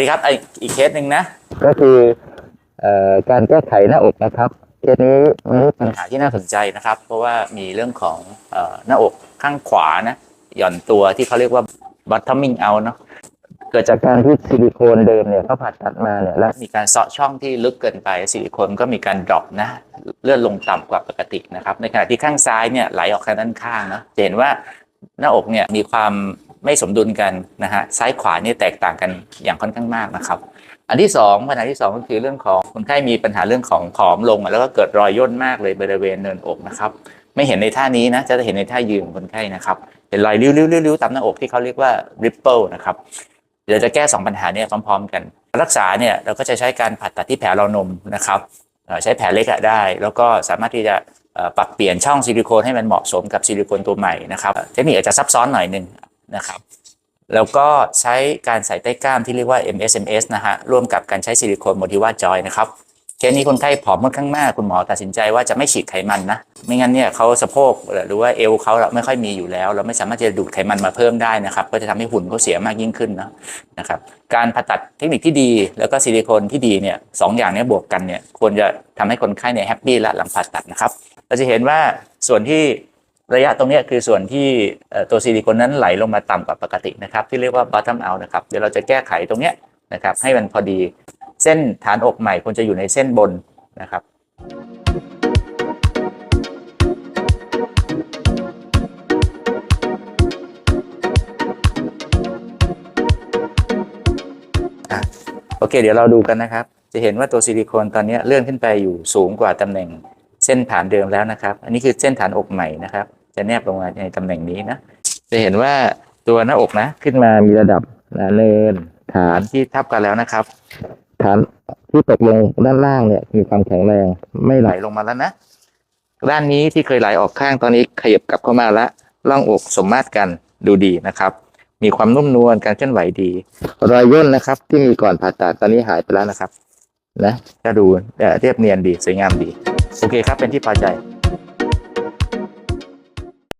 ดีครับอ,อีกเคสหนึ่งนะ ก็คืออการแก้ไขหน้าอกนะครับเคสนี้มีปัปัญหาที่น่าสนใจนะครับ เพราะว่ามีเรื่องของอหน้าอกข้างขวานะหย่อนตัวที่เขาเรียกว่า bottoming out เนาะเกิดจากการที่ซิลิโคนเดิมเนี่ยเขาผ่าตัดมาเนี่ยแล้วมีการเซาะช่องที่ลึกเกินไปซิลิโคนก็มีการดรอปนะเลื่อนลงต่ำกว่าปกตินะครับ ในขณะที่ข้างซ้ายเนี่ยไหลออกทางด้านข้างนะเห็นว่าหน้าอกเนี่ยมีความ ไม่สมดุลกันนะฮะซ้ายขวาเนี่ยแตกต่างกันอย่างค่อนข้างมากนะครับ อันที่สองปัญหาที่สองก็คือเรื่องของคนไข้มีปัญหาเรื่องของผอมลง แล้วก็เกิดรอยย่นมากเลยบริเวณเนินอกนะครับไม่เห็นในท่านี้นะจะเห็นในท่ายืนของคนไข้นะครับเป็นรอยริ้วๆๆๆตามหน้าอกที่เขาเรียกว่า ripple นะครับเดี๋ยวจะแก้ 2 ปัญหาเนี้พร้อมๆ กัน รักษาเนี่ยเราก็จะใช้การผ่าตัดที่แผลรานมนะครับใช้แผลเล็กได้ แล้วก็สามารถที่จะปรับเปลี่ยนช่องซิลิโคนให้มันเหมาะสมกับซิลิโคนตัวใหม่นะครับ เทคนิคอาจจะซับซ้อนหน่อยหนึ่ง นะครับแล้วก็ใช้การใส่ใต้กล้ามที่เรียกว่า MSMS นะฮะร่วมกับการใช้ซิลิโคนโมทิว่าจอยนะครับเคสนี้คนไข้ผอมค่อนข้างมากคุณหมอตัดสินใจว่าจะไม่ฉีดไขมันนะ ไม่งั้นเนี่ยเขาสะโพกหรือว่าเอวเขาไม่ค่อยมีอยู่แล้ว เราไม่สามารถจะดูดไขมันมาเพิ่มได้นะครับ ก็จะทำให้หุ่นเขาเสียมากยิ่งขึ้นนะนะครับการผ่าตัดเทคนิคที่ดีแล้วก็ซิลิโคนที่ดีเนี่ยสองอย่างนี้บวกกันเนี่ยควรจะทำให้คนไข้เนี่ยแฮปปี้ละหลังผ่าตัดนะครับเราจะเห็นว่าส่วนที่ ระยะตรงนี้คือส่วนที่ตัวซิลิโคนนั้นไหลลงมาต่ำกว่าปกตินะครับ ที่เรียกว่า bottom out นะครับ เดี๋ยวเราจะแก้ไขตรงนี้นะครับ ให้มันพอดีเส้นฐานอกใหม่ควรจะอยู่ในเส้นบนนะครับโอเค เดี๋ยวเราดูกันนะครับ จะเห็นว่าตัวซิลิโคนตอนนี้เลื่อนขึ้นไปอยู่สูงกว่าตำแหน่งเส้นฐานเดิมแล้วนะครับ อันนี้คือเส้นฐานอกใหม่นะครับ จะแนบลงมาในตำแหน่งนี้นะ จะเห็นว่าตัวหน้าอกนะ ขึ้นมามีระดับหนาเนินฐานที่ทับกันแล้วนะครับ ฐานที่ตกลงด้านล่างเนี่ย มีความแข็งแรงไม่ไหไหลลลงมาแล้วนะด้านนี้ที่เคยไหลออกข้างตอนนี้ขยับกลับเข้ามาแล้วร่องอกสมมาตรกันดูดีนะครับ มีความนุ่มนวลการเคลื่อนไหวดี รอยย่นนะครับ ที่มีก่อนผ่าตัดตอนนี้หายไปแล้วนะครับนะก็ดูเอ่อเรียบเนียนดีสวยงามดี โอเคครับเป็นที่พอใจ